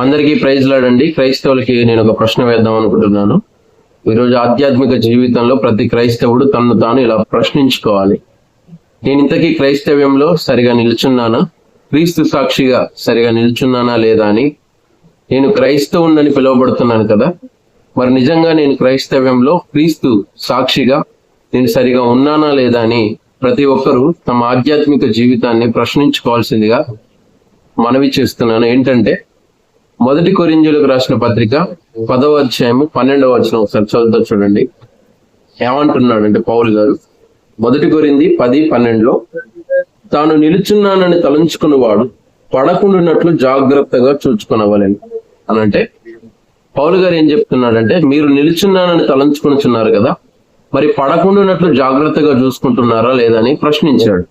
అందరికీ ప్రైజ్ లాడండి. క్రైస్తవులకి నేను ఒక ప్రశ్న వేద్దాం అనుకుంటున్నాను. ఈరోజు ఆధ్యాత్మిక జీవితంలో ప్రతి క్రైస్తవుడు తనను తాను ఇలా ప్రశ్నించుకోవాలి. నేను ఇంతకీ క్రైస్తవ్యంలో సరిగా నిల్చున్నానా? క్రీస్తు సాక్షిగా సరిగా నిల్చున్నానా లేదా అని. నేను క్రైస్తవుణ్ణని పిలువబడుతున్నాను కదా. మరి నిజంగా నేను క్రైస్తవ్యంలో క్రీస్తు సాక్షిగా నేను సరిగా ఉన్నానా లేదా అని ప్రతి ఒక్కరూ తమ ఆధ్యాత్మిక జీవితాన్ని ప్రశ్నించుకోవాల్సిందిగా మనవి చేస్తున్నాను. ఏంటంటే మొదటి కొరింజులకు రాసిన పత్రిక పదవ అధ్యాయము పన్నెండవ వచ్చిన ఒకసారి చదువుతా చూడండి. ఏమంటున్నాడంటే పౌలు గారు? మొదటి కొరింది పది పన్నెండులో తాను నిలుచున్నానని తలంచుకున్నవాడు పడకుండానట్లు జాగ్రత్తగా చూచుకునవలని. అని అంటే పౌలు గారు ఏం చెప్తున్నాడంటే మీరు నిలుచున్నానని తలంచుకునిచున్నారు కదా మరి పడకుండానట్లు జాగ్రత్తగా చూసుకుంటున్నారా లేదని ప్రశ్నించాడు.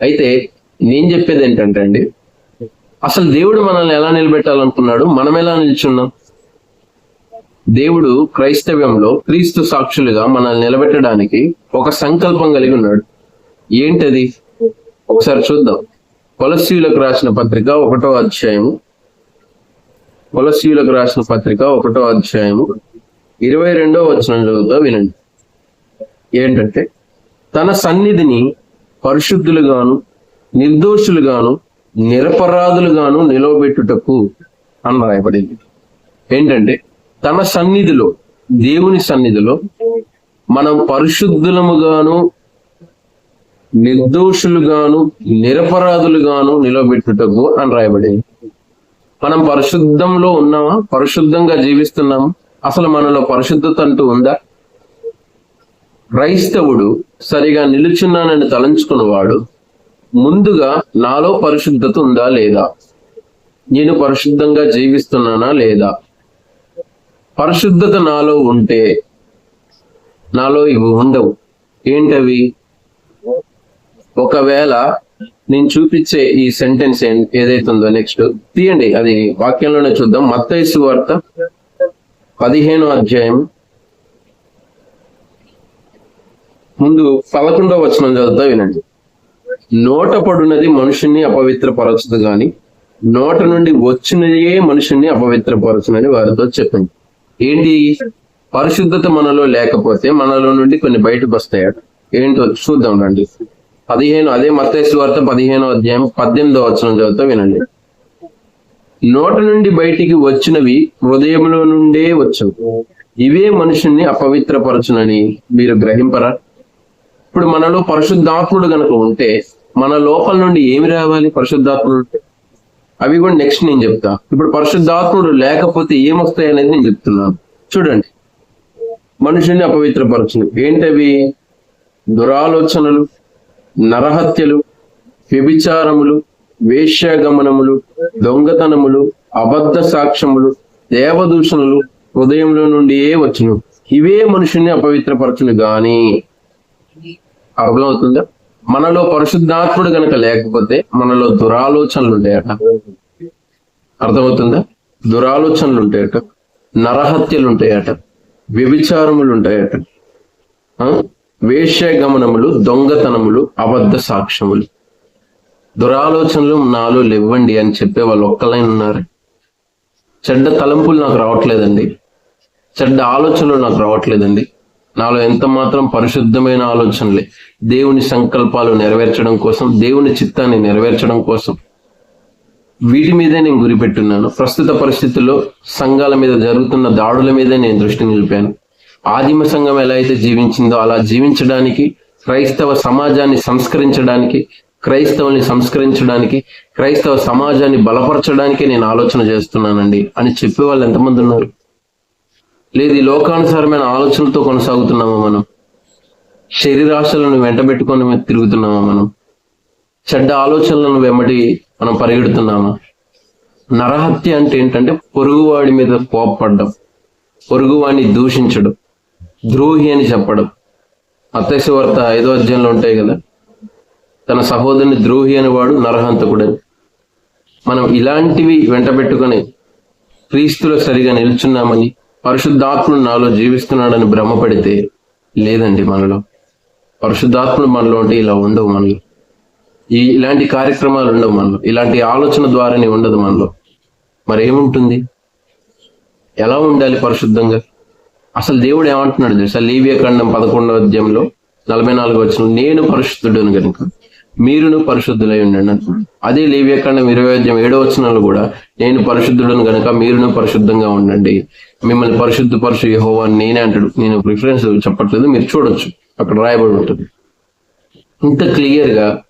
అయితే నేను చెప్పేది ఏంటంటే అండి అసలు దేవుడు మనల్ని ఎలా నిలబెట్టాలనుకున్నాడు? మనం ఎలా నిల్చున్నాం? దేవుడు క్రైస్తవ్యంలో క్రీస్తు సాక్షులుగా మనల్ని నిలబెట్టడానికి ఒక సంకల్పం కలిగి ఉన్నాడు. ఏంటది? ఒకసారి చూద్దాం. కొలసీలకు రాసిన పత్రిక ఒకటో అధ్యాయము. కొలసీలకు రాసిన పత్రిక ఒకటో అధ్యాయము. ఇరవై రెండో వచనం చదువుతా వినండి. ఏంటంటే తన సన్నిధిని పరిశుద్ధులుగాను నిర్దోషులుగాను నిరపరాధులుగాను నిలవబెట్టుటకు అని రాయబడింది. ఏంటంటే తన సన్నిధిలో దేవుని సన్నిధిలో మనం పరిశుద్ధులముగాను నిర్దోషులుగాను నిరపరాధులుగాను నిలబెట్టుటకు అని రాయబడింది. మనం పరిశుద్ధంలో ఉన్నామా? పరిశుద్ధంగా జీవిస్తున్నాము? అసలు మనలో పరిశుద్ధత అంటూ ఉందా? క్రైస్తవుడు సరిగా నిలుచున్నానని తలంచుకున్నవాడు ముందుగా నాలో పరిశుద్ధత ఉందా లేదా? నేను పరిశుద్ధంగా జీవిస్తున్నానా లేదా? పరిశుద్ధత నాలో ఉంటే నాలో ఇవి ఉండవు. ఏంటవి? ఒకవేళ నేను చూపించే ఈ సెంటెన్స్ ఏదైతుందో ఉందో నెక్స్ట్ తీయండి. అది వాక్యంలోనే చూద్దాం. మత్తైసు వార్త పదిహేను అధ్యాయం. ముందు పదకొండవ వచనం చదువుతా వినండి. నోట పడునది మనుషుణ్ణి అపవిత్రపరచదు గాని నోట నుండి వచ్చినదే మనుషుణ్ణి అపవిత్రపరచునని వారితో చెప్పింది ఏంటి? పరిశుద్ధత మనలో లేకపోతే మనలో నుండి కొన్ని బయటకు వస్తాయట ఏంటో చూద్దాం రండి. పదిహేను అదే మత్తేసు వార్త పదిహేనో అధ్యాయం పద్దెనిమిదో వచ్చిన చదువుతా వినండి. నోట నుండి బయటికి వచ్చినవి హృదయంలో నుండే వచ్చవు. ఇవే మనుషుల్ని అపవిత్రపరచునని మీరు గ్రహింపరా? ఇప్పుడు మనలో పరిశుద్ధాత్ముడు గనక ఉంటే మన లోపల నుండి ఏమి రావాలి? పరిశుద్ధాత్ముడు అవి కూడా నెక్స్ట్ నేను చెప్తా. ఇప్పుడు పరిశుద్ధాత్ముడు లేకపోతే ఏమొస్తాయి అనేది నేను చెప్తున్నాను. చూడండి. మనుషుల్ని అపవిత్రపరచును ఏంటవి? దురాలోచనలు నరహత్యలు వ్యభిచారములు వేశ్యాగమనములు దొంగతనములు అబద్ధ సాక్ష్యములు దేవదూషణలు హృదయంలో నుండియే వచ్చును. ఇవే మనుషుల్ని అపవిత్రపరచును గాని. అర్థమవుతుందా? మనలో పరిశుద్ధాత్ముడు గనక లేకపోతే మనలో దురాలోచనలు ఉంటాయట. అర్థమవుతుందా? దురాలోచనలు ఉంటాయట. నరహత్యలు ఉంటాయట. వ్యభిచారములు ఉంటాయట. వేష్య గమనములు దొంగతనములు అబద్ధ సాక్ష్యములు. దురాలోచనలు నాలో లేవండి అని చెప్పే వాళ్ళు ఒక్కలైన ఉన్నారు. చెడ్డ తలంపులు నాకు రావట్లేదండి. చెడ్డ ఆలోచనలు నాకు రావట్లేదండి. నాలో ఎంత మాత్రం పరిశుద్ధమైన ఆలోచనలే దేవుని సంకల్పాలు నెరవేర్చడం కోసం దేవుని చిత్తాన్ని నెరవేర్చడం కోసం. వీటి మీదే నేను గురిపెట్టున్నాను. ప్రస్తుత పరిస్థితుల్లో సంఘాల మీద జరుగుతున్న దాడుల మీదే నేను దృష్టి నిలిపాను. ఆదిమ సంఘం ఎలా అయితే జీవించిందో అలా జీవించడానికి క్రైస్తవ సమాజాన్ని సంస్కరించడానికి క్రైస్తవుని సంస్కరించడానికి క్రైస్తవ సమాజాన్ని బలపరచడానికి నేను ఆలోచన చేస్తున్నానండి అని చెప్పే వాళ్ళు ఎంతమంది ఉన్నారు? లేదు ఈ లోకానుసారమైన ఆలోచనలతో కొనసాగుతున్నామా మనం? శరీరాశలను వెంటబెట్టుకొని తిరుగుతున్నామా మనం? చెడ్డ ఆలోచనలను వెంబడి మనం పరిగెడుతున్నామా? నరహత్య అంటే ఏంటంటే పొరుగువాడి మీద కోపపడ్డం పొరుగువాడిని దూషించడం ద్రోహి అని చెప్పడం. అత్తయ్య వార్త ఐదో అధ్యాయంలో ఉంటాయి కదా? తన సహోదరుని ద్రోహి అనేవాడు నరహంతకుడని. మనం ఇలాంటివి వెంటబెట్టుకొని క్రీస్తులో సరిగా నిల్చున్నామని పరిశుద్ధాత్ముడు నాలో జీవిస్తున్నాడని భ్రమపడితే లేదండి మనలో. పరిశుద్ధాత్ముడు మనలో ఉంటే ఇలా ఉండవు మనలో. ఈ ఇలాంటి కార్యక్రమాలు ఉండవు మనలో. ఇలాంటి ఆలోచన ద్వారానే ఉండదు మనలో. మరి ఏముంటుంది? ఎలా ఉండాలి పరిశుద్ధంగా? అసలు దేవుడు ఏమంటున్నాడు తెలుసా? లీవియ ఖండం పదకొండవ అధ్యాయంలో నలభై నాలుగు వచ్చిన నేను పరిశుద్ధుడను కనుక మీరును పరిశుద్ధులై ఉండండి అంటున్నాడు. అదే లీవియ ఖండం ఇరవై అధ్యాయం ఏడో వచనంలో కూడా నేను పరిశుద్ధుడను కనుక మీరును పరిశుద్ధంగా ఉండండి. మిమ్మల్ని పరిశుద్ధ పరుషు యెహోవా అని నేనే అంటాడు. నేను ప్రిఫరెన్స్ చెప్పట్లేదు మీరు చూడొచ్చు. అక్కడ రాయబడి ఉంటుంది. ఇంత క్లియర్గా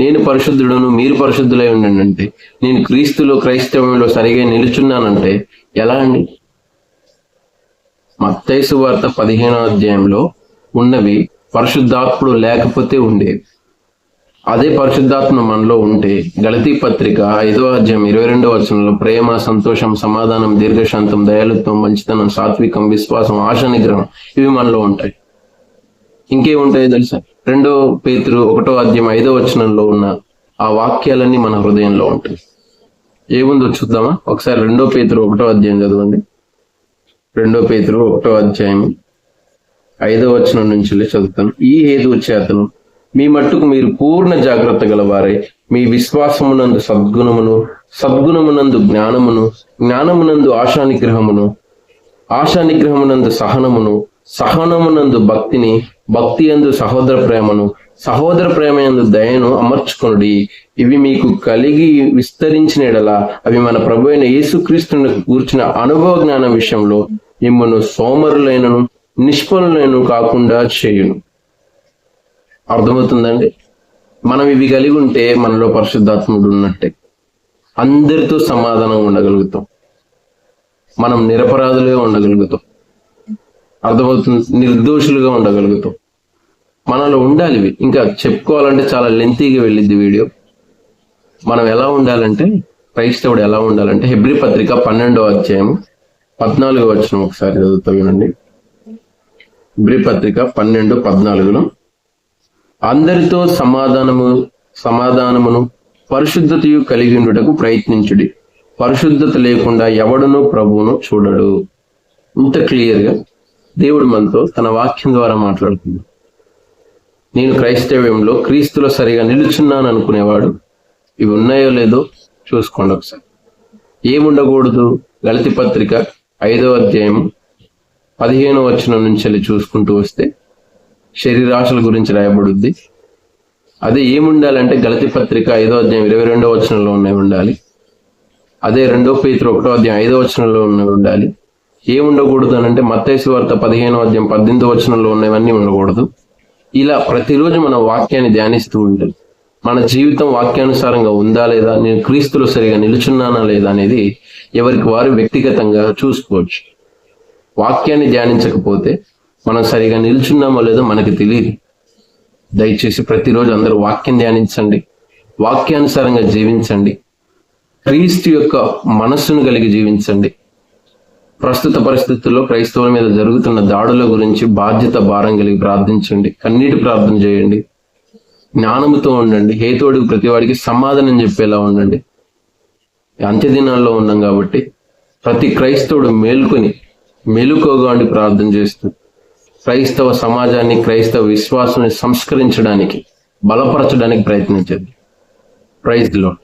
నేను పరిశుద్ధుడును మీరు పరిశుద్ధులై ఉండండి అంటే నేను క్రీస్తులో క్రైస్తవంలో సరిగా నిలుచున్నానంటే ఎలా అండి? మత్తైసు వార్త పదిహేనో అధ్యాయంలో ఉన్నవి పరిశుద్ధాత్ముడు లేకపోతే ఉండేవి అదే పరిశుద్ధాత్మ మనలో ఉంటే గళతీ పత్రిక ఐదో అధ్యాయం ఇరవై రెండో వచనంలో ప్రేమ సంతోషం సమాధానం దీర్ఘశాంతం దయాలుత్వం మంచితనం సాత్వికం విశ్వాసం ఆశ నిగ్రహం ఇవి మనలో ఉంటాయి. ఇంకేముంటాయో తెలుసా? రెండో పేతురు ఒకటో అధ్యాయం ఐదో వచనంలో ఉన్న ఆ వాక్యాలన్నీ మన హృదయంలో ఉంటాయి. ఏముందో చూద్దామా? ఒకసారి రెండో పేతురు ఒకటో అధ్యాయం చదవండి. రెండో పేతురు ఒకటో అధ్యాయం ఐదో వచనం నుంచి వెళ్ళి చదువుతాను. ఈ హేతు చేతను మీ మట్టుకు మీరు పూర్ణ జాగ్రత్త గలవారై మీ విశ్వాసమునందు సద్గుణమును సద్గుణమునందు జ్ఞానమును జ్ఞానమునందు ఆశానిగ్రహమును ఆశానిగ్రహమునందు సహనమును సహనమునందు భక్తిని భక్తి యందు సహోదర ప్రేమను సహోదర ప్రేమ యందు దయను అమర్చుకొనుడి. ఇవి మీకు కలిగి విస్తరించిన ఎడల అవి మన ప్రభు అయిన యేసుక్రీస్తుని కూర్చిన అనుభవ జ్ఞానం విషయంలో మిమ్మల్ని సోమరులైనను నిష్ఫలులైన కాకుండా చేయును. అర్థమవుతుందండి? మనం ఇవి కలిగి ఉంటే మనలో పరిశుద్ధాత్ముడు ఉన్నట్టే. అందరితో సమాధానం ఉండగలుగుతాం. మనం నిరపరాధులుగా ఉండగలుగుతాం. అర్థమవుతుంది? నిర్దోషులుగా ఉండగలుగుతాం. మనలో ఉండాలి ఇవి. ఇంకా చెప్పుకోవాలంటే చాలా లెంతీగా వెళ్ళిద్ది వీడియో. మనం ఎలా ఉండాలంటే క్రైస్తవుడు ఎలా ఉండాలంటే హెబ్రి పత్రిక పన్నెండో అధ్యాయం పద్నాలుగో వచ్చిన ఒకసారి చదువుతా వినండి. హెబ్రి పత్రిక పన్నెండు పద్నాలుగులో అందరితో సమాధానము సమాధానమును పరిశుద్ధతయు కలిగి ఉండుటకు ప్రయత్నించుడి. పరిశుద్ధత లేకుండా ఎవడును ప్రభువును చూడడు. ఇంత క్లియర్గా దేవుడు మనతో తన వాక్యం ద్వారా మాట్లాడుతుంది. నేను క్రైస్తవ్యంలో క్రీస్తులో సరిగా నిలుచున్నాను అనుకునేవాడు. ఇవి ఉన్నాయో లేదో చూసుకోండి ఒకసారి. ఏముండకూడదు? గలతి పత్రిక ఐదో అధ్యాయం పదిహేను వచనం నుంచి చూసుకుంటూ వస్తే శరీరాశల గురించి రాయబడుద్ది. అదే ఏముండాలంటే గలతి పత్రిక ఐదో అధ్యాయం ఇరవై రెండో వచనంలో ఉన్నవి ఉండాలి. అదే రెండో పేతులు ఒకటో అధ్యాయం ఐదో వచనంలో ఉన్నవి ఉండాలి. ఏం ఉండకూడదు అని అంటే మత్తైసు వార్త పదిహేనో అధ్యాయం పద్దెనిమిదో వచనంలో ఉన్నవన్నీ ఉండకూడదు. ఇలా ప్రతిరోజు మన వాక్యాన్ని ధ్యానిస్తూ ఉంటుంది మన జీవితం వాక్యానుసారంగా ఉందా లేదా నేను క్రీస్తులు సరిగా నిలుచున్నానా లేదా అనేది ఎవరికి వారు వ్యక్తిగతంగా చూసుకోవచ్చు. వాక్యాన్ని ధ్యానించకపోతే మనం సరిగా నిల్చున్నామో లేదో మనకి తెలియదు దయచేసి ప్రతిరోజు అందరూ వాక్యం ధ్యానించండి. వాక్యానుసారంగా జీవించండి. క్రీస్తు యొక్క మనస్సును కలిగి జీవించండి. ప్రస్తుత పరిస్థితుల్లో క్రైస్తవుల మీద జరుగుతున్న దాడుల గురించి బాధ్యత భారం కలిగి ప్రార్థించండి. కన్నీటి ప్రార్థన చేయండి. జ్ఞానముతో ఉండండి. హేతోడికి ప్రతివాడికి సమాధానం చెప్పేలా ఉండండి. అంత్య దినాల్లో ఉన్నాం కాబట్టి ప్రతి క్రైస్తవుడు మేల్కొని మెలుకోగా ఉండి ప్రార్థన చేస్తుంది క్రైస్తవ సమాజాన్ని క్రైస్తవ విశ్వాసాన్ని సంస్కరించడానికి బలపరచడానికి ప్రయత్నించండి. ప్రైజ్లో